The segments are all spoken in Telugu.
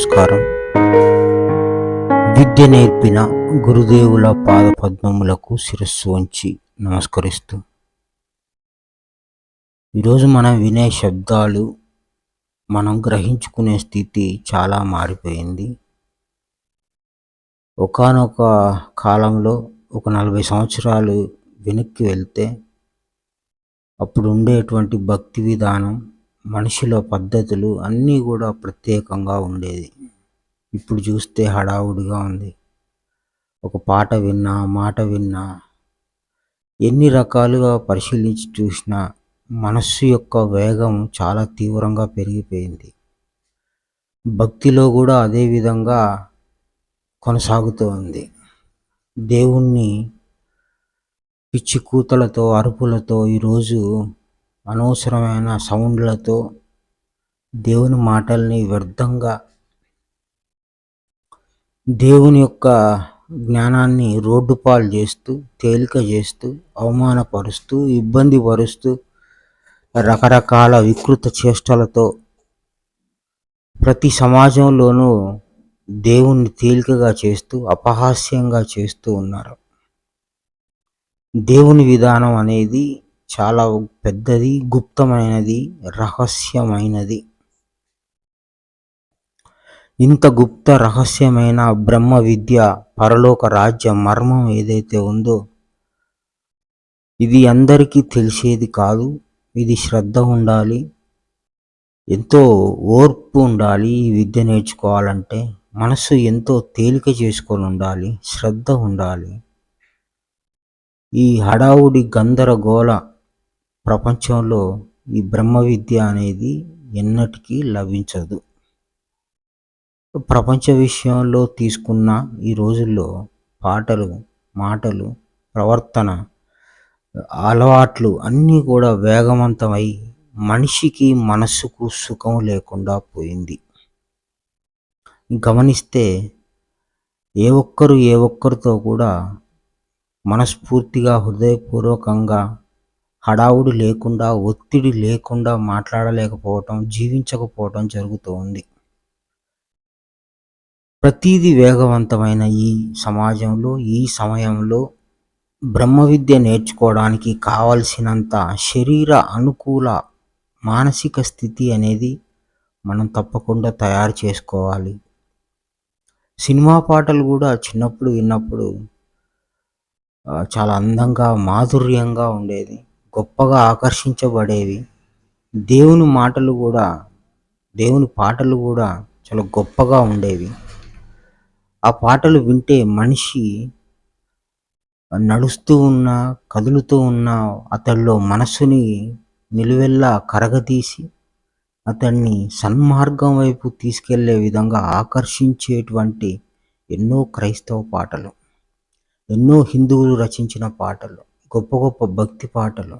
నమస్కారం. విద్య నేర్పిన గురుదేవుల పాదపద్మములకు శిరస్సు వంచి నమస్కరిస్తూ. ఈరోజు మనం వినే శబ్దాలు మనం గ్రహించుకునే స్థితి చాలా మారిపోయింది. ఒకానొక కాలంలో ఒక నలభై సంవత్సరాలు వెనక్కి వెళ్తే అప్పుడు ఉండేటువంటి భక్తి విధానం మనిషిలో పద్ధతులు అన్నీ కూడా ప్రత్యేకంగా ఉండేది. ఇప్పుడు చూస్తే హడావుడిగా ఉంది. ఒక పాట విన్నా మాట విన్నా ఎన్ని రకాలుగా పరిశీలించి చూసినా మనస్సు యొక్క వేగం చాలా తీవ్రంగా పెరిగిపోయింది. భక్తిలో కూడా అదే విధంగా కొనసాగుతూ ఉంది. దేవుణ్ణి పిచ్చి కూతలతో అరుపులతో ఈరోజు అనవసరమైన సౌండ్లతో దేవుని మాటల్ని వ్యర్థంగా దేవుని యొక్క జ్ఞానాన్ని రోడ్డు పాలు చేస్తూ తేలిక చేస్తూ అవమానపరుస్తూ ఇబ్బంది పరుస్తూ రకరకాల వికృత చేష్టలతో ప్రతి సమాజంలోనూ దేవుణ్ణి తేలికగా చేస్తూ అపహాస్యంగా చేస్తూ ఉన్నారు. దేవుని విధానం అనేది చాలా పెద్దది గుప్తమైనది రహస్యమైనది. ఇంత గుప్త రహస్యమైన బ్రహ్మ విద్య పరలోక రాజ్య మర్మం ఏదైతే ఉందో ఇది అందరికీ తెలిసేది కాదు. ఇది శ్రద్ధ ఉండాలి. ఎంతో ఓర్పు ఉండాలి ఈ విద్య నేర్చుకోవాలంటే. మనసు ఎంతో తేలిక చేసుకొని ఉండాలి శ్రద్ధ ఉండాలి. ఈ హడావుడి గందరగోళ ప్రపంచంలో ఈ బ్రహ్మ విద్య అనేది ఎన్నటికీ లభించదు. ప్రపంచ విషయంలో తీసుకున్న ఈ రోజుల్లో పాటలు మాటలు ప్రవర్తన అలవాట్లు అన్నీ కూడా వేగవంతమై మనిషికి మనస్సుకు సుఖం లేకుండా పోయింది. గమనిస్తే ఏ ఒక్కరు ఏ ఒక్కరితో కూడా మనస్ఫూర్తిగా హృదయపూర్వకంగా హడావుడి లేకుండా ఒత్తిడి లేకుండా మాట్లాడలేకపోవటం జీవించకపోవటం జరుగుతూ ఉంది ప్రతీది వేగవంతమైన ఈ సమాజంలో ఈ సమయంలో బ్రహ్మ విద్య నేర్చుకోవడానికి కావలసినంత శరీర అనుకూల మానసిక స్థితి అనేది మనం తప్పకుండా తయారు చేసుకోవాలి. సినిమా పాటలు కూడా చిన్నప్పుడు విన్నప్పుడు చాలా అందంగా మాధుర్యంగా ఉండేది. గొప్పగా ఆకర్షించబడేవి దేవుని మాటలు కూడా దేవుని పాటలు కూడా చాలా గొప్పగా ఉండేవి. ఆ పాటలు వింటే మనిషి నడుస్తూ ఉన్నా కదులుతూ ఉన్నా అతడిలో మనసుని నిలువెల్లా కరగదీసి అతన్ని సన్మార్గం వైపు తీసుకెళ్ళే విధంగా ఆకర్షించేటువంటి ఎన్నో క్రైస్తవ పాటలు ఎన్నో హిందువులు రచించిన పాటలు. గొప్ప గొప్ప భక్తి పాటలు.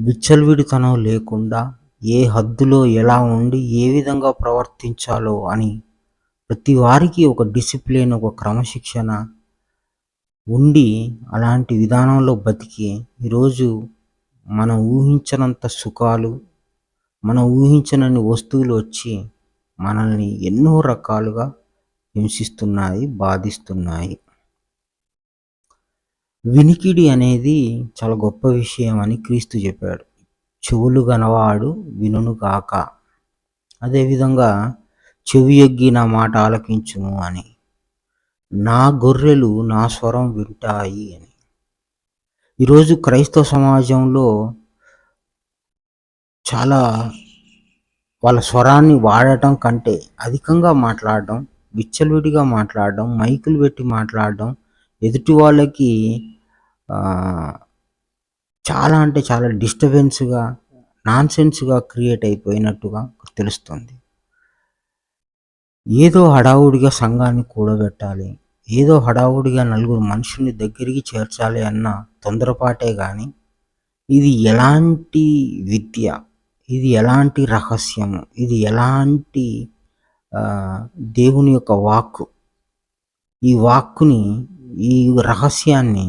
విచ్చలవిడితనం లేకుండా ఏ హద్దులో ఎలా ఉండి ఏ విధంగా ప్రవర్తించాలో అని ప్రతి వారికి ఒక డిసిప్లిన్ ఒక క్రమశిక్షణ ఉండి అలాంటి విధానంలో బతికి ఈరోజు మనం ఊహించనంత సుఖాలు మనం ఊహించనని వస్తువులు వచ్చి మనల్ని ఎన్నో రకాలుగా హింసిస్తున్నాయి బాధిస్తున్నాయి. వినికిడి అనేది చాలా గొప్ప విషయం అని క్రీస్తు చెప్పాడు. చెవులు గనవాడు వినును కాక అదేవిధంగా చెవి ఎగ్గి నా మాట ఆలకించుము అని. నా గొర్రెలు నా స్వరం వింటాయి అని. ఈరోజు క్రైస్తవ సమాజంలో చాలా వాళ్ళ స్వరాన్ని వాడటం కంటే అధికంగా మాట్లాడడం విచ్చలవిడిగా మాట్లాడడం మైకులు పెట్టి మాట్లాడడం ఎదుటి వాళ్ళకి చాలా అంటే చాలా డిస్టర్బెన్స్గా నాన్సెన్స్గా క్రియేట్ అయిపోయినట్టుగా తెలుస్తుంది. ఏదో హడావుడిగా సంఘాన్ని కూడబెట్టాలి ఏదో హడావుడిగా నలుగురు మనుషుల్ని దగ్గరికి చేర్చాలి అన్న తొందరపాటే కానీ ఇది ఎలాంటి విద్య ఇది ఎలాంటి రహస్యము ఇది ఎలాంటి దేవుని యొక్క వాక్కు ఈ వాక్కుని ఈ రహస్యాన్ని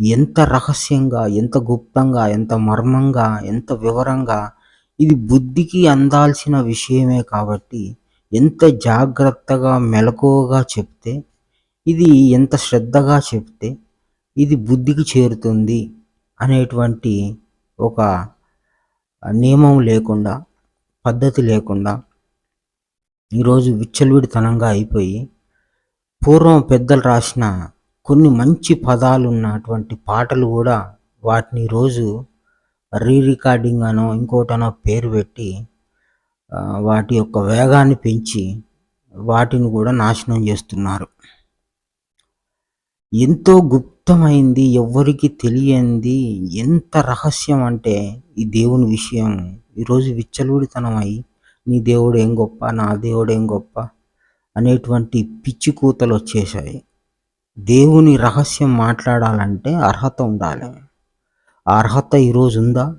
ఎంత రహస్యంగా ఎంత గుప్తంగా ఎంత మర్మంగా ఎంత వివరంగా ఇది బుద్ధికి అందాల్సిన విషయమే కాబట్టి ఎంత జాగ్రత్తగా మెలకువగా చెప్తే ఇది ఎంత శ్రద్ధగా చెప్తే ఇది బుద్ధికి చేరుతుంది అనేటువంటి ఒక నియమం లేకుండా పద్ధతి లేకుండా ఈరోజు విచ్చలవిడితనంగా అయిపోయి పూర్వం పెద్దలు రాసిన కొన్ని మంచి పదాలు ఉన్నటువంటి పాటలు కూడా వాటిని రోజు రీ రికార్డింగ్ అనో ఇంకోటనో పేరు పెట్టి వాటి యొక్క వేగాన్ని పెంచి వాటిని కూడా నాశనం చేస్తున్నారు. ఎంతో గుప్తమైంది ఎవ్వరికి తెలియంది ఎంత రహస్యం అంటే ఈ దేవుని విషయం. ఈరోజు విచ్చలూడితనమై నీ దేవుడు ఏం గొప్ప నా దేవుడు ఏం గొప్ప అనేటువంటి పిచ్చి కూతలు వచ్చేసాయి దేవుని రహస్యం మాట్లాడాలంటే అర్హత ఉండాలి. ఆ అర్హత ఈరోజు ఉందా?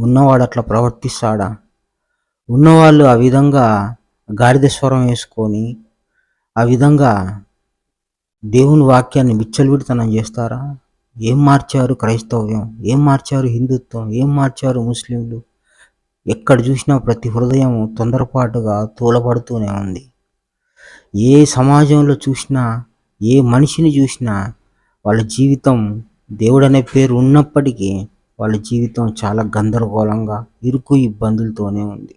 ఉన్నవాడు అట్లా ప్రవర్తిస్తాడా? ఉన్నవాళ్ళు ఆ విధంగా గాడిద స్వరం వేసుకొని ఆ విధంగా దేవుని వాక్యాన్ని విచ్చలవిడితనం చేస్తారా? ఏం మార్చారు క్రైస్తవ్యం? ఏం మార్చారు హిందుత్వం? ఏం మార్చారు ముస్లింలు? ఎక్కడ చూసినా ప్రతి హృదయం తొందరపాటుగా తూలబడుతూనే ఉంది. ఏ సమాజంలో చూసినా ఏ మనిషిని చూసినా వాళ్ళ జీవితం దేవుడనే పేరు ఉన్నప్పటికీ వాళ్ళ జీవితం చాలా గందరగోళంగా ఇరుకు ఇబ్బందులతోనే ఉంది.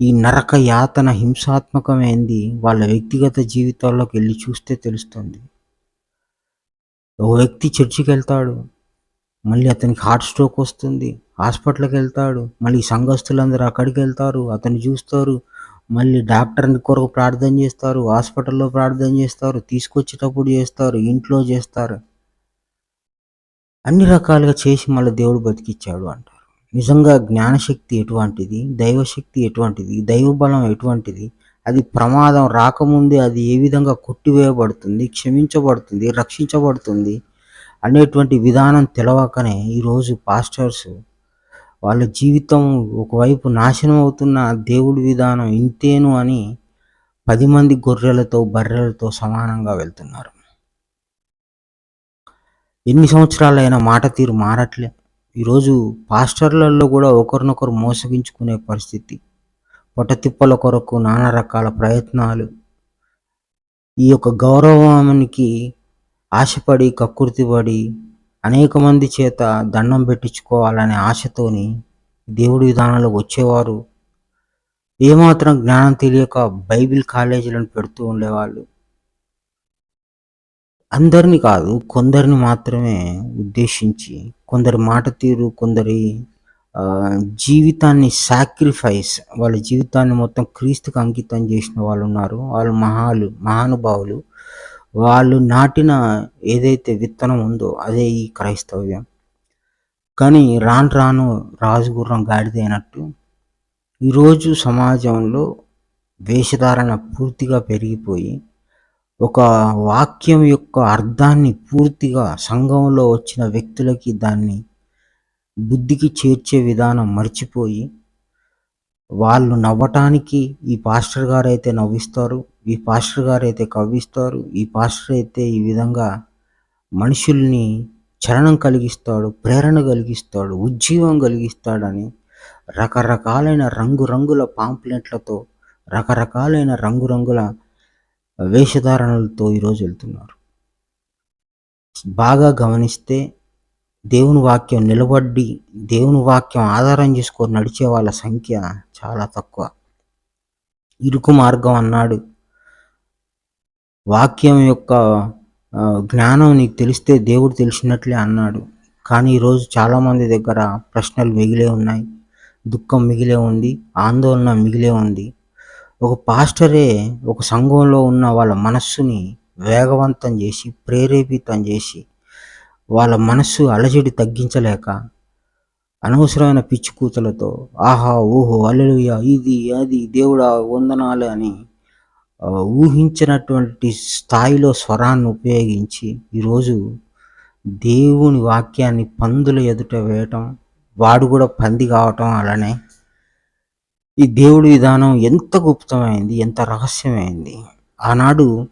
ఈ నరక యాతన హింసాత్మకమైంది వాళ్ళ వ్యక్తిగత జీవితాల్లోకి వెళ్ళి చూస్తే తెలుస్తుంది. ఓ వ్యక్తి చర్చికి వెళ్తాడు మళ్ళీ అతనికి హార్ట్ స్ట్రోక్ వస్తుంది హాస్పిటల్కి వెళ్తాడు మళ్ళీ సంఘస్థులందరూ అక్కడికి వెళ్తారు అతను చూస్తారు మళ్ళీ డాక్టర్ని కొరకు ప్రార్థన చేస్తారు హాస్పిటల్లో ప్రార్థన చేస్తారు తీసుకొచ్చేటప్పుడు చేస్తారు ఇంట్లో చేస్తారు. అన్ని రకాలుగా చేసి మళ్ళీ దేవుడు బతికిచ్చాడు అంటారు. నిజంగా జ్ఞానశక్తి ఎటువంటిది? దైవశక్తి ఎటువంటిది? దైవబలం ఎటువంటిది? అది ప్రమాదం రాకముందే అది ఏ విధంగా కొట్టివేయబడుతుంది క్షమించబడుతుంది రక్షించబడుతుంది అనేటువంటి విధానం తెలవకనే ఈరోజు పాస్టర్స్ వాళ్ళ జీవితం ఒకవైపు నాశనం అవుతున్న దేవుడి విధానం ఇంతేను అని పది మంది గొర్రెలతో బర్రెలతో సమానంగా వెళ్తున్నారు. ఎన్ని సంవత్సరాలైనా మాట తీరు మారట్లే. ఈరోజు పాస్టర్లలో కూడా ఒకరినొకరు మోసగించుకునే పరిస్థితి. పొట్టతిప్పల కొరకు నానా రకాల ప్రయత్నాలు. ఈ యొక్క గౌరవానికి ఆశపడి కక్కుర్తిపడి అనేక మంది చేత దండం పెట్టించుకోవాలనే ఆశతోని దేవుడి విధానంలో వచ్చేవారు. ఏమాత్రం జ్ఞానం తెలియక బైబిల్ కాలేజీలను పెడుతూ ఉండేవాళ్ళు. అందరిని కాదు కొందరిని మాత్రమే ఉద్దేశించి కొందరి మాట తీరు కొందరి ఆ, జీవితాన్ని సాక్రిఫైస్ వాళ్ళ జీవితాన్ని మొత్తం క్రీస్తుకు అంకితం చేసిన వాళ్ళు ఉన్నారు వాళ్ళు మహాలు మహానుభావులు. వాళ్ళు నాటిన ఏదైతే విత్తనం ఉందో అదే ఈ క్రైస్తవ్యం. కానీ రాను రాను రాజుగుర్రం గాడిదైనట్టు ఈరోజు సమాజంలో వేషధారణ పూర్తిగా పెరిగిపోయి ఒక వాక్యం యొక్క అర్థాన్ని పూర్తిగా సంఘంలో వచ్చిన వ్యక్తులకి దాన్ని బుద్ధికి చేర్చే విధానం మర్చిపోయి వాళ్ళు నవ్వటానికి ఈ పాస్టర్ గారు అయితే నవ్విస్తారు. ఈ పాస్టర్ గారు అయితే కవ్విస్తారు ఈ పాస్టర్ అయితే ఈ విధంగా మనుషుల్ని చలనం కలిగిస్తాడు ప్రేరణ కలిగిస్తాడు ఉజ్జీవం కలిగిస్తాడని రకరకాలైన రంగురంగుల పాంప్లెట్లతో రకరకాలైన రంగురంగుల వేషధారణలతో ఈరోజు వెళ్తున్నారు. బాగా గమనిస్తే దేవుని వాక్యం నిలబడి దేవుని వాక్యం ఆధారం చేసుకొని నడిచే వాళ్ళ సంఖ్య చాలా తక్కువ. ఇరుకు మార్గం అన్నాడు. వాక్యం యొక్క జ్ఞానం నీకు తెలిస్తే దేవుడు తెలిసినట్లే అన్నాడు. కానీ ఈరోజు చాలామంది దగ్గర ప్రశ్నలు మిగిలే ఉన్నాయి. దుఃఖం మిగిలే ఉంది. ఆందోళన మిగిలే ఉంది. ఒక పాస్టరే ఒక సంఘంలో ఉన్న వాళ్ళ మనస్సుని వేగవంతం చేసి ప్రేరేపితం చేసి వాళ్ళ మనస్సు అలజడి తగ్గించలేక అనవసరమైన పిచ్చి కూతలతో ఆహా ఓహో అల్లెలుయ్య ఇది అది దేవుడా వందనాలు అని ఊహించినటువంటి స్థాయిలో స్వరాన్ని ఉపయోగించి ఈరోజు దేవుని వాక్యాన్ని పందుల ఎదుట వేయటం వాడు కూడా పంది కావటం అలానే ఈ దేవుడి విధానం ఎంత గుప్తమైంది ఎంత రహస్యమైంది. ఆనాడు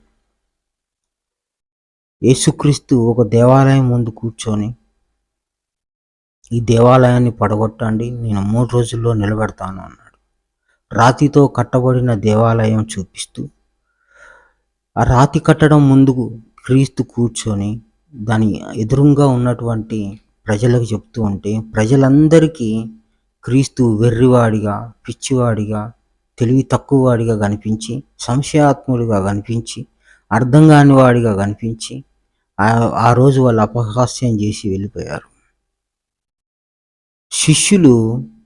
యేసుక్రీస్తు ఒక దేవాలయం ముందు కూర్చొని ఈ దేవాలయాన్ని పడగొట్టండి నేను మూడు రోజుల్లో నిలబెడతాను అన్నాడు. రాతితో కట్టబడిన దేవాలయం చూపిస్తూ ఆ రాతి కట్టడం ముందు క్రీస్తు కూర్చొని దాని ఎదురుగా ఉన్నటువంటి ప్రజలకు చెప్తూ ఉంటే ప్రజలందరికీ క్రీస్తు వెర్రివాడిగా పిచ్చివాడిగా తెలివి తక్కువవాడిగా కనిపించి సంశయాత్ముడిగా కనిపించి అర్థం కాని వాడిగా కనిపించి ఆ- ఆ రోజు వాళ్ళు అపహాస్యం చేసి వెళ్ళిపోయారు. శిష్యులు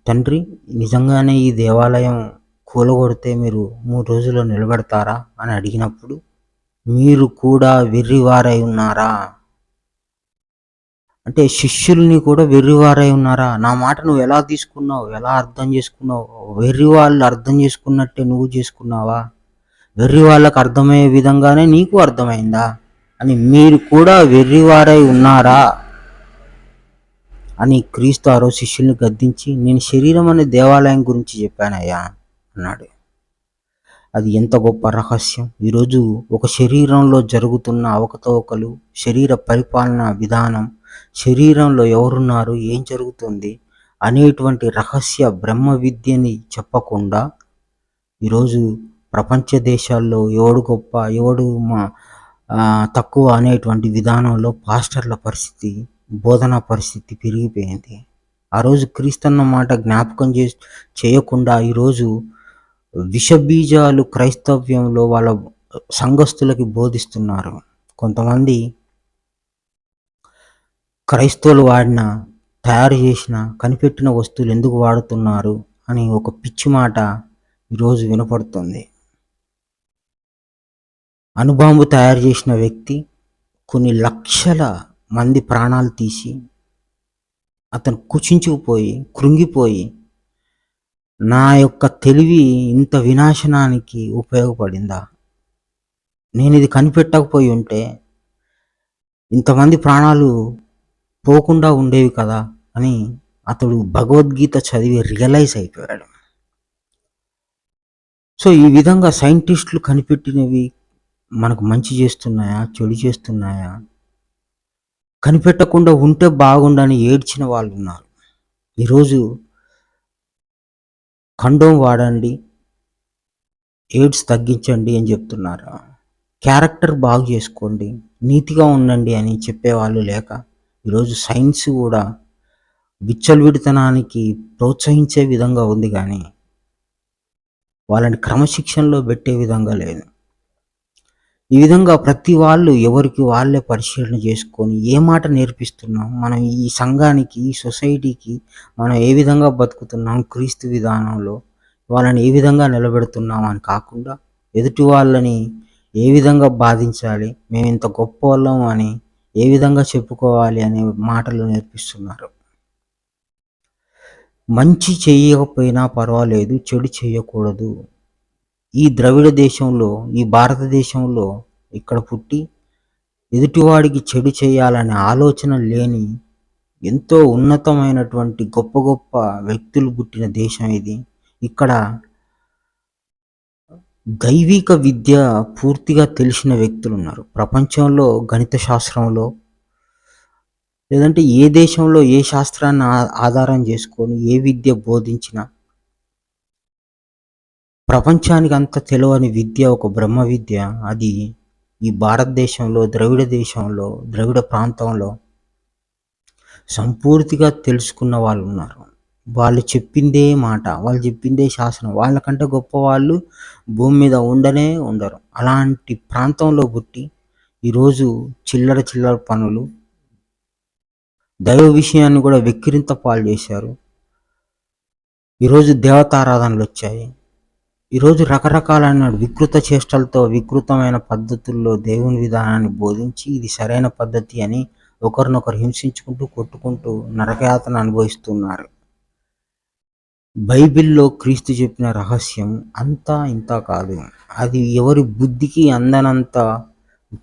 తండ్రి నిజంగానే ఈ దేవాలయం కూలగొడితే మీరు మూడు రోజుల్లో నిలబెడతారా? అని అడిగినప్పుడు మీరు కూడా వెర్రివారై ఉన్నారా? అంటే శిష్యుల్ని కూడా వెర్రివారై ఉన్నారా? నా మాట నువ్వు ఎలా తీసుకున్నావు? ఎలా అర్థం చేసుకున్నావు? వెర్రి వాళ్ళు అర్థం చేసుకున్నట్టే నువ్వు చేసుకున్నావా? వెర్రి వాళ్ళకు అర్థమయ్యే విధంగానే నీకు అర్థమైందా? అని మీరు కూడా వెర్రివారై ఉన్నారా? అని క్రీస్తు ఆరో శిష్యుల్ని గద్దించి నేను శరీరం అనే దేవాలయం గురించి చెప్పానయ్యా అన్నాడు. అది ఎంత గొప్ప రహస్యం? ఈరోజు ఒక శరీరంలో జరుగుతున్న అవకతవకలు శరీర పరిపాలన విధానం శరీరంలో ఎవరున్నారు ఏం జరుగుతుంది అనేటువంటి రహస్య బ్రహ్మ విద్యని చెప్పకుండా ఈరోజు ప్రపంచ దేశాల్లో ఎవడు గొప్ప ఎవడు మా తక్కువ అనేటువంటి విధానంలో పాస్టర్ల పరిస్థితి బోధనా పరిస్థితి పెరిగిపోయింది. ఆ రోజు క్రీస్తన్న మాట జ్ఞాపకం చే చేయకుండా ఈరోజు విషబీజాలు క్రైస్తవ్యంలో వాళ్ళ సంఘస్థులకి బోధిస్తున్నారు. కొంతమంది క్రైస్తవులు వాడిన తయారు చేసిన కనిపెట్టిన వస్తువులు ఎందుకు వాడుతున్నారు అని ఒక పిచ్చి మాట ఈరోజు వినపడుతుంది. అణుబాంబు తయారు చేసిన వ్యక్తి కొన్ని లక్షల మంది ప్రాణాలు తీసి అతను కుచించుకుపోయి కృంగిపోయి నా యొక్క తెలివి ఇంత వినాశనానికి ఉపయోగపడిందా? నేను ఇది కనిపెట్టకపోయి ఉంటే ఇంతమంది ప్రాణాలు పోకుండా ఉండేవి కదా అని అతడు భగవద్గీత చదివి రియలైజ్ అయిపోయాడు. సో ఈ విధంగా సైంటిస్టులు కనిపెట్టినవి మనకు మంచి చేస్తున్నాయా? చెడు చేస్తున్నాయా? కనిపెట్టకుండా ఉంటే బాగుండని ఏడ్చిన వాళ్ళు ఉన్నారు ఈరోజు కండోమ్ వాడండి ఎయిడ్స్ తగ్గించండి అని చెప్తున్నారు. క్యారెక్టర్ బాగు చేసుకోండి నీతిగా ఉండండి అని చెప్పేవాళ్ళు లేక ఈరోజు సైన్స్ కూడా విచ్చలవిడితనానికి ప్రోత్సహించే విధంగా ఉంది కానీ వాళ్ళని క్రమశిక్షణలో పెట్టే విధంగా లేదు. ఈ విధంగా ప్రతి వాళ్ళు ఎవరికి వాళ్ళే పరిశీలన చేసుకొని ఏ మాట నేర్పిస్తున్నాం? మనం ఈ సంఘానికి ఈ సొసైటీకి మనం ఏ విధంగా బతుకుతున్నాం? క్రీస్తు విధానంలో వాళ్ళని ఏ విధంగా నిలబెడుతున్నాం అని కాకుండా ఎదుటి వాళ్ళని ఏ విధంగా బాధించాలి? మేము ఇంత గొప్ప వాళ్ళం అని ఏ విధంగా చెప్పుకోవాలి అనే మాటలు నేర్పిస్తున్నారు. మంచి చేయకపోయినా పర్వాలేదు చెడు చేయకూడదు. ఈ ద్రవిడ దేశంలో ఈ భారతదేశంలో ఇక్కడ పుట్టి ఎదుటివాడికి చెడు చేయాలనే ఆలోచన లేని ఎంతో ఉన్నతమైనటువంటి గొప్ప గొప్ప వ్యక్తులు పుట్టిన దేశం ఇది. ఇక్కడ దైవిక విద్య పూర్తిగా తెలిసిన వ్యక్తులు ఉన్నారు. ప్రపంచంలో గణిత శాస్త్రంలో లేదంటే ఏ దేశంలో ఏ శాస్త్రాన్ని ఆధారం చేసుకొని ఏ విద్య బోధించినా ప్రపంచానికి అంత తెలియని విద్య ఒక బ్రహ్మ విద్య అది ఈ భారతదేశంలో ద్రవిడ దేశంలో ద్రవిడ ప్రాంతంలో సంపూర్తిగా తెలుసుకున్న వాళ్ళు ఉన్నారు. వాళ్ళు చెప్పిందే మాట వాళ్ళు చెప్పిందే శాసనం. వాళ్ళకంటే గొప్ప వాళ్ళు భూమి మీద ఉండనే ఉండరు. అలాంటి ప్రాంతంలో పుట్టి ఈరోజు చిల్లర చిల్లర పనులు దైవ విషయాన్ని కూడా వెక్కిరింత పాలు చేశారు. ఈరోజు దేవతారాధనలు వచ్చాయి. ఈరోజు రకరకాలైన వికృత చేష్టలతో వికృతమైన పద్ధతుల్లో దేవుని విధానాన్ని బోధించి ఇది సరైన పద్ధతి అని ఒకరినొకరు హింసించుకుంటూ కొట్టుకుంటూ నరకయాతను అనుభవిస్తున్నారు. బైబిల్లో క్రీస్తు చెప్పిన రహస్యం అంతా ఇంత కాదు. అది ఎవరి బుద్ధికి అందనంత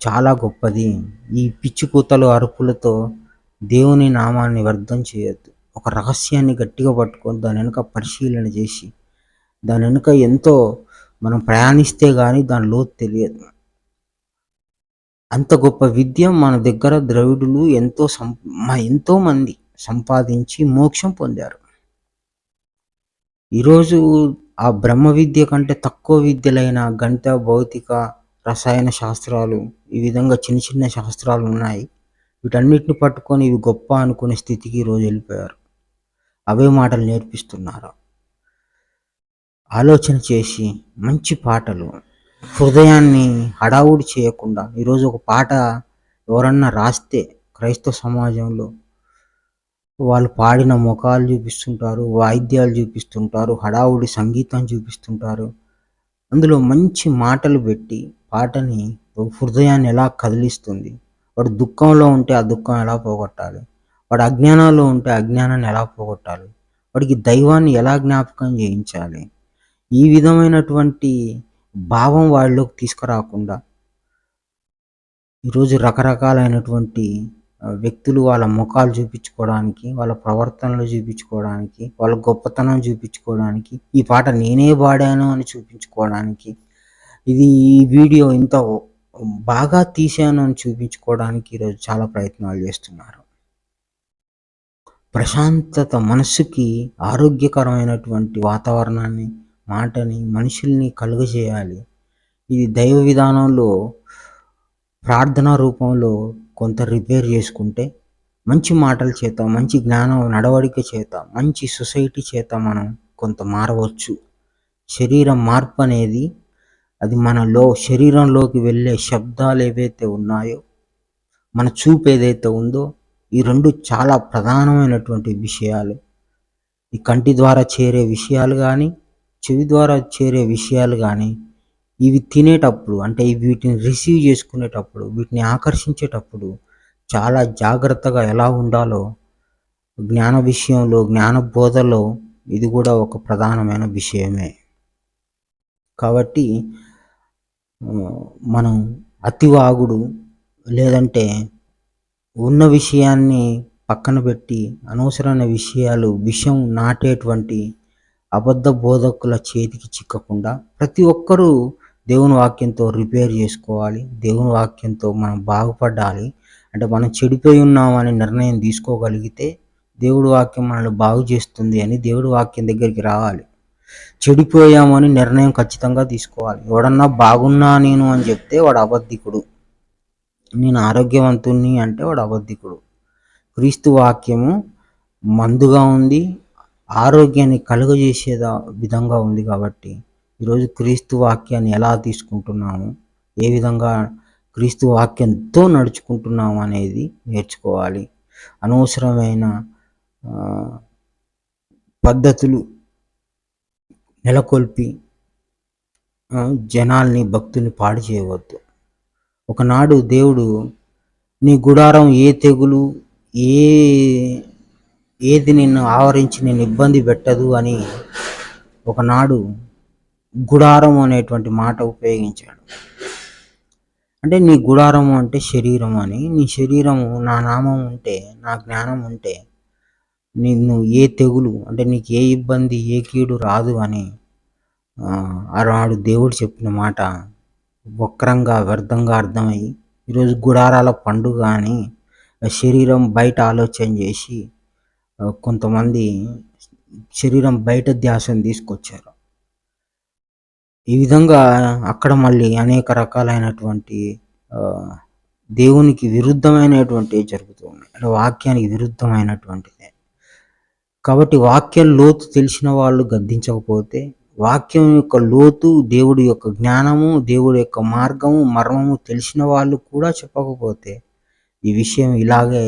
చాలా గొప్పది. ఈ పిచ్చి కూతలు అరుపులతో దేవుని నామాన్ని వ్యర్థం చేయొద్దు. ఒక రహస్యాన్ని గట్టిగా పట్టుకొని దాని వెనుక పరిశీలన చేసి దాని వెనుక ఎంతో మనం ప్రయాణిస్తే కానీ దాని లోతు తెలియదు. అంత గొప్ప విద్య మన దగ్గర ద్రవిడులు ఎంతో సం ఎంతో మంది సంపాదించి మోక్షం పొందారు. ఈరోజు ఆ బ్రహ్మ విద్య కంటే తక్కువ విద్యలైన గణిత భౌతిక రసాయన శాస్త్రాలు ఈ విధంగా చిన్న చిన్న శాస్త్రాలు ఉన్నాయి. వీటన్నిటిని పట్టుకొని ఇవి గొప్ప అనుకునే స్థితికి ఈరోజు వెళ్ళిపోయారు. అవే మాటలు నేర్పిస్తున్నారు. ఆలోచన చేసి మంచి పాటలు హృదయాన్ని హడావుడి చేయకుండా ఈరోజు ఒక పాట ఎవరన్నా రాస్తే క్రైస్తవ సమాజంలో వాళ్ళు పాడిన ముఖాలు చూపిస్తుంటారు వాయిద్యాలు చూపిస్తుంటారు హడావుడి సంగీతం చూపిస్తుంటారు. అందులో మంచి మాటలు పెట్టి పాటని హృదయాన్ని ఎలా కదిలిస్తుంది? వాడు దుఃఖంలో ఉంటే ఆ దుఃఖం ఎలా పోగొట్టాలి? వాడు అజ్ఞానంలో ఉంటే అజ్ఞానాన్ని ఎలా పోగొట్టాలి? వాడికి దైవాన్ని ఎలా జ్ఞాపకం చేయించాలి? ఈ విధమైనటువంటి భావం వాళ్ళలోకి తీసుకురాకుండా ఈరోజు రకరకాలైనటువంటి వ్యక్తులు వాళ్ళ ముఖాలు చూపించుకోవడానికి వాళ్ళ ప్రవర్తనలు చూపించుకోవడానికి వాళ్ళ గొప్పతనం చూపించుకోవడానికి ఈ పాట నేనే పాడాను అని చూపించుకోవడానికి ఇది ఈ వీడియో ఇంత బాగా తీశాను అని చూపించుకోవడానికి ఈరోజు చాలా ప్రయత్నాలు చేస్తున్నారు. ప్రశాంతత మనస్సుకి ఆరోగ్యకరమైనటువంటి వాతావరణాన్ని మాటని మనుషుల్ని కలుగజేయాలి ఇది దైవ విధానంలో ప్రార్థనా రూపంలో కొంత రిపేర్ చేసుకుంటే మంచి మాటల చేత మంచి జ్ఞానం నడవడిక చేత మంచి సొసైటీ చేత మనం కొంత మారవచ్చు. శరీరం మార్పు అనేది అది మనలో శరీరంలోకి వెళ్ళే శబ్దాలు ఏవైతే ఉన్నాయో మన చూపు ఏదైతే ఉందో ఈ రెండు చాలా ప్రధానమైనటువంటి విషయాలు. ఈ కంటి ద్వారా చేరే విషయాలు కానీ చెవి ద్వారా చేరే విషయాలు కానీ ఇవి తినేటప్పుడు అంటే వీటిని రిసీవ్ చేసుకునేటప్పుడు వీటిని ఆకర్షించేటప్పుడు చాలా జాగ్రత్తగా ఎలా ఉండాలో జ్ఞాన విషయంలో జ్ఞాన బోధలో ఇది కూడా ఒక ప్రధానమైన విషయమే. కాబట్టి మనం అతివాగుడు లేదంటే ఉన్న విషయాన్ని పక్కన పెట్టి అనవసరమైన విషయాలు విషం నాటేటువంటి అబద్ధ బోధకుల చేతికి చిక్కకుండా ప్రతి ఒక్కరూ దేవుని వాక్యంతో రిపేర్ చేసుకోవాలి. దేవుని వాక్యంతో మనం బాగుపడాలి. అంటే మనం చెడిపోయి ఉన్నామని నిర్ణయం తీసుకోగలిగితే దేవుడి వాక్యం మనల్ని బాగు చేస్తుంది అని దేవుడి వాక్యం దగ్గరికి రావాలి. చెడిపోయామని నిర్ణయం ఖచ్చితంగా తీసుకోవాలి. ఎవడన్నా బాగున్నా నేను అని చెప్తే వాడు అబద్ధికుడు. నేను ఆరోగ్యవంతుణ్ణి అంటే వాడు అబద్ధికుడు. క్రీస్తు వాక్యము మందుగా ఉంది ఆరోగ్యాన్ని కలుగజేసే విధంగా ఉంది కాబట్టి ఈరోజు క్రీస్తు వాక్యాన్ని ఎలా తీసుకుంటున్నాము ఏ విధంగా క్రీస్తు వాక్యంతో నడుచుకుంటున్నాము అనేది నేర్చుకోవాలి. అనవసరమైన పద్ధతులు నెలకొల్పి జనాల్ని భక్తుల్ని పాడు చేయవద్దు. ఒకనాడు దేవుడు నీ గుడారం ఏ తెగులు ఏ ఏది నిన్ను ఆవరించి నేను ఇబ్బంది పెట్టదు అని ఒకనాడు గుడారం అనేటువంటి మాట ఉపయోగించాడు. అంటే నీ గుడారము అంటే శరీరం అని నీ శరీరము నా నామం ఉంటే నా జ్ఞానం ఉంటే నిన్ను ఏ తెగులు అంటే నీకు ఏ ఇబ్బంది ఏ కీడు రాదు అని ఆనాడు దేవుడు చెప్పిన మాట వక్రంగా వ్యర్థంగా అర్థమయ్యి ఈరోజు గుడారాల పండుగ అని శరీరం బయట ఆలోచన చేసి కొంతమంది శరీరం బయట ధ్యాసను తీసుకొచ్చారు. ఈ విధంగా అక్కడ మళ్ళీ అనేక రకాలైనటువంటి దేవునికి విరుద్ధమైనటువంటివి జరుగుతూ ఉన్నాయి. అంటే వాక్యానికి విరుద్ధమైనటువంటిది. కాబట్టి వాక్యం లోతు తెలిసిన వాళ్ళు గద్దించకపోతే వాక్యం యొక్క లోతు దేవుడి యొక్క జ్ఞానము దేవుడి యొక్క మార్గము మర్మము తెలిసిన వాళ్ళు కూడా చెప్పకపోతే ఈ విషయం ఇలాగే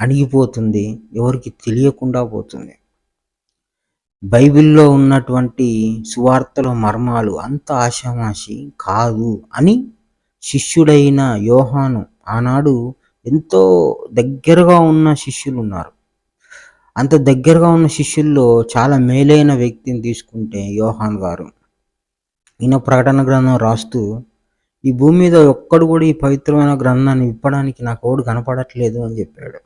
అణిగిపోతుంది ఎవరికి తెలియకుండా పోతుంది. బైబిల్లో ఉన్నటువంటి సువార్తల మర్మాలు అంత ఆషామాషి కాదు అని శిష్యుడైన యోహాను ఆనాడు ఎంతో దగ్గరగా ఉన్న శిష్యులు ఉన్నారు అంత దగ్గరగా ఉన్న శిష్యుల్లో చాలా మేలైన వ్యక్తిని తీసుకుంటే యోహాన్ గారు. ఈయన ప్రకటన గ్రంథం రాస్తూ ఈ భూమి మీద ఒక్కడు కూడా ఈ పవిత్రమైన గ్రంథాన్ని విప్పడానికి నాకు ఓడు కనపడట్లేదు అని చెప్పాడు.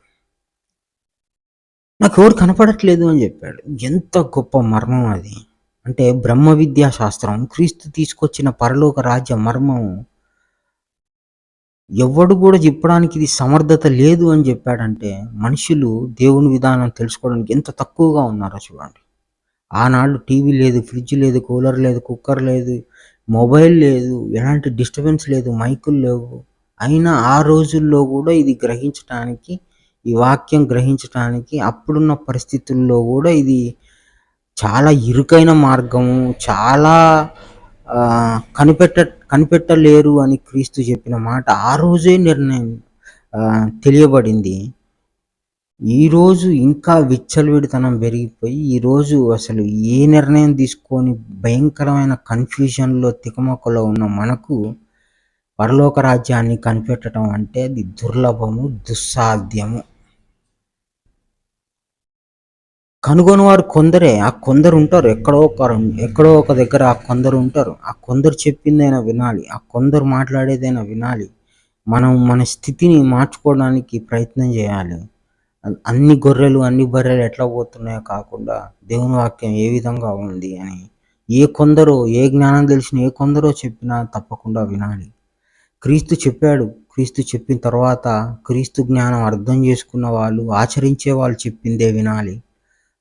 నాకు ఎవరు కనపడట్లేదు అని చెప్పాడు. ఎంత గొప్ప మర్మం అది. అంటే బ్రహ్మ విద్యా శాస్త్రం క్రీస్తు తీసుకొచ్చిన పరలోక రాజ్య మర్మం ఎవడు కూడా చెప్పడానికి ఇది సమర్థత లేదు అని చెప్పాడంటే మనుషులు దేవుని విధానం తెలుసుకోవడానికి ఎంత తక్కువగా ఉన్నారో చూడండి. ఆనాడు టీవీ లేదు ఫ్రిడ్జ్ లేదు కూలర్ లేదు కుక్కర్ లేదు మొబైల్ లేదు ఎలాంటి డిస్టర్బెన్స్ లేదు మైకులు లేవు. అయినా ఆ రోజుల్లో కూడా ఇది గ్రహించటానికి ఈ వాక్యం గ్రహించటానికి అప్పుడున్న పరిస్థితుల్లో కూడా ఇది చాలా ఇరుకైన మార్గము చాలా కనిపెట్ట కనిపెట్టలేరు అని క్రీస్తు చెప్పిన మాట ఆ రోజే నిర్ణయం తెలియబడింది. ఈరోజు ఇంకా విచ్చలవిడితనం పెరిగిపోయి ఈరోజు అసలు ఏ నిర్ణయం తీసుకొని భయంకరమైన కన్ఫ్యూజన్లో తికమకలో ఉన్న మనకు పరలోక రాజ్యాన్ని కనిపెట్టడం అంటే అది దుర్లభము దుస్సాధ్యము. కనుగొనివారు కొందరే. ఆ కొందరు ఉంటారు ఎక్కడో ఒక ఎక్కడో ఒక దగ్గర ఆ కొందరు ఉంటారు ఆ కొందరు చెప్పిందైనా వినాలి. ఆ కొందరు మాట్లాడేదైనా వినాలి. మనం మన స్థితిని మార్చుకోవడానికి ప్రయత్నం చేయాలి. అన్ని గొర్రెలు అన్ని బర్రెలు ఎట్లా పోతున్నాయో కాకుండా దేవుని వాక్యం ఏ విధంగా ఉంది అని ఏ కొందరో ఏ జ్ఞానం తెలిసిన ఏ కొందరో చెప్పినా తప్పకుండా వినాలి. క్రీస్తు చెప్పాడు. క్రీస్తు చెప్పిన తర్వాత క్రీస్తు జ్ఞానం అర్థం చేసుకున్న వాళ్ళు ఆచరించే వాళ్ళు చెప్పిందే వినాలి.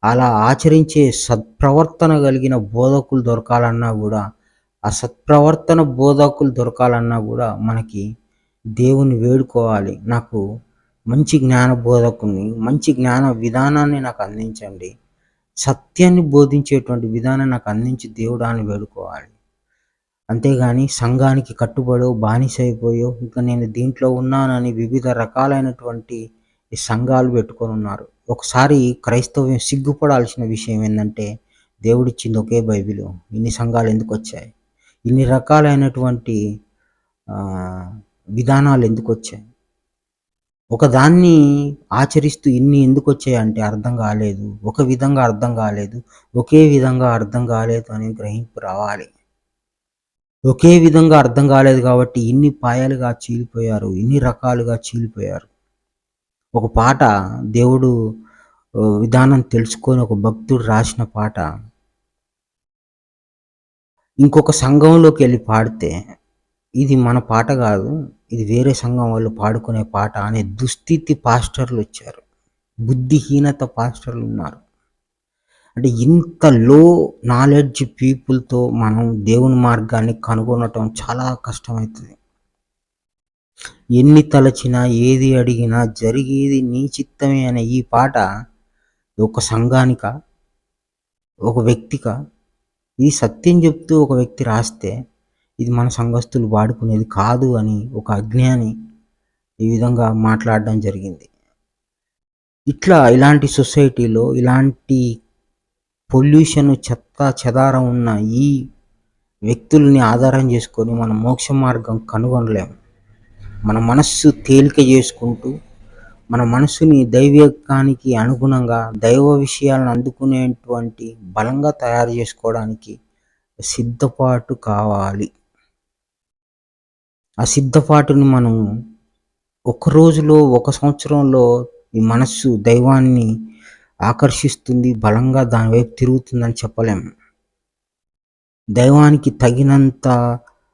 అలా ఆచరించే సత్ప్రవర్తన కలిగిన బోధకులు దొరకాలన్నా కూడా ఆ సత్ప్రవర్తన బోధకులు దొరకాలన్నా కూడా మనకి దేవుని వేడుకోవాలి. నాకు మంచి జ్ఞాన బోధకుని మంచి జ్ఞాన విధానాన్ని నాకు అందించండి. సత్యాన్ని బోధించేటువంటి విధానం నాకు అందించి దేవుడాన్ని వేడుకోవాలి. అంతేగాని సంఘానికి కట్టుబడో బానిసైపోయో ఇంకా నేను దీంట్లో ఉన్నానని వివిధ రకాలైనటువంటి సంఘాలు పెట్టుకొని ఉన్నారు. ఒకసారి క్రైస్తవ్యం సిగ్గుపడాల్సిన విషయం ఏంటంటే దేవుడిచ్చింది ఒకే బైబిల్. ఇన్ని సంఘాలు ఎందుకు వచ్చాయి? ఇన్ని రకాలైనటువంటి విధానాలు ఎందుకు వచ్చాయి? ఒకదాన్ని ఆచరిస్తూ ఇన్ని ఎందుకు వచ్చాయి అంటే అర్థం కాలేదు. ఒక విధంగా అర్థం కాలేదు. ఒకే విధంగా అర్థం కాలేదు అని గ్రహింపు రావాలి. ఒకే విధంగా అర్థం కాలేదు కాబట్టి ఇన్ని పాయాలుగా చీలిపోయారు ఇన్ని రకాలుగా చీలిపోయారు. ఒక పాట దేవుడు విధానం తెలుసుకొని ఒక భక్తుడు రాసిన పాట. ఇంకొక సంఘంలోకి వెళ్ళి పాడితే ఇది మన పాట కాదు ఇది వేరే సంఘం వాళ్ళు పాడుకునే పాట అనే దుస్థితి పాస్టర్లు వచ్చారు. బుద్ధిహీనత పాస్టర్లు ఉన్నారు. అంటే ఇంత లో నాలెడ్జ్ పీపుల్తో మనం దేవుని మార్గాన్ని కనుగొనటం చాలా కష్టమవుతుంది. ఎన్ని తలచినా ఏది అడిగినా జరిగేది నీ చిత్తమే అనే ఈ పాట ఒక సంఘానిక? ఒక వ్యక్తిక? ఈ సత్యం చెప్తూ ఒక వ్యక్తి రాస్తే ఇది మన సంఘస్థులు వాడుకునేది కాదు అని ఒక అజ్ఞాని ఈ విధంగా మాట్లాడడం జరిగింది. ఇట్లా ఇలాంటి సొసైటీలో ఇలాంటి పొల్యూషన్ చెత్త చెదారం ఉన్న ఈ వ్యక్తుల్ని ఆధారం చేసుకొని మన మోక్ష మార్గం కనుగొనలేము మన మనస్సు తేలిక చేసుకుంటూ మన మనసుని దైవకానికి అనుగుణంగా దైవ విషయాలను అందుకునేటువంటి బలంగా తయారు చేసుకోవడానికి సిద్ధపాటు కావాలి. ఆ సిద్ధపాటుని మనం ఒక రోజులో ఒక సంవత్సరంలో ఈ మనస్సు దైవాన్ని ఆకర్షిస్తుంది బలంగా దాని వైపు తిరుగుతుందని చెప్పలేము దైవానికి తగినంత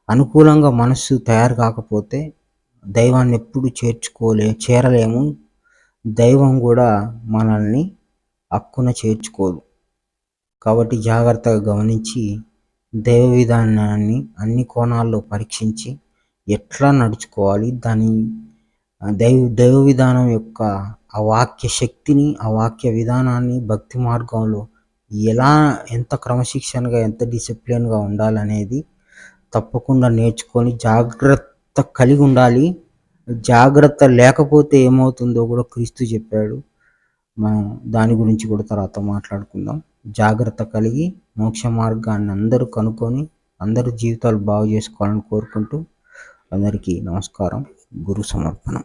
అనుకూలంగా మనస్సు తయారు కాకపోతే దైవాన్ని ఎప్పుడు చేర్చుకోలే చేరలేము. దైవం కూడా మనల్ని హక్కున చేర్చుకోదు. కాబట్టి జాగ్రత్తగా గమనించి దైవ విధానాన్ని అన్ని కోణాల్లో పరీక్షించి ఎట్లా నడుచుకోవాలి దాని దైవ దైవ విధానం యొక్క ఆ వాక్య శక్తిని ఆ వాక్య విధానాన్ని భక్తి మార్గంలో ఎలా ఎంత క్రమశిక్షణగా ఎంత డిసిప్లిన్గా ఉండాలనేది తప్పకుండా నేర్చుకొని జాగ్రత్త జాగ్రత్త కలిగి ఉండాలి. జాగ్రత్త లేకపోతే ఏమవుతుందో కూడా క్రీస్తు చెప్పాడు. మనం దాని గురించి కూడా తర్వాత మాట్లాడుకుందాం. జాగ్రత్త కలిగి మోక్ష మార్గాన్ని అందరూ కనుక్కొని అందరి జీవితాలు బాగు చేసుకోవాలని కోరుకుంటూ అందరికీ నమస్కారం. గురు సమర్పణం.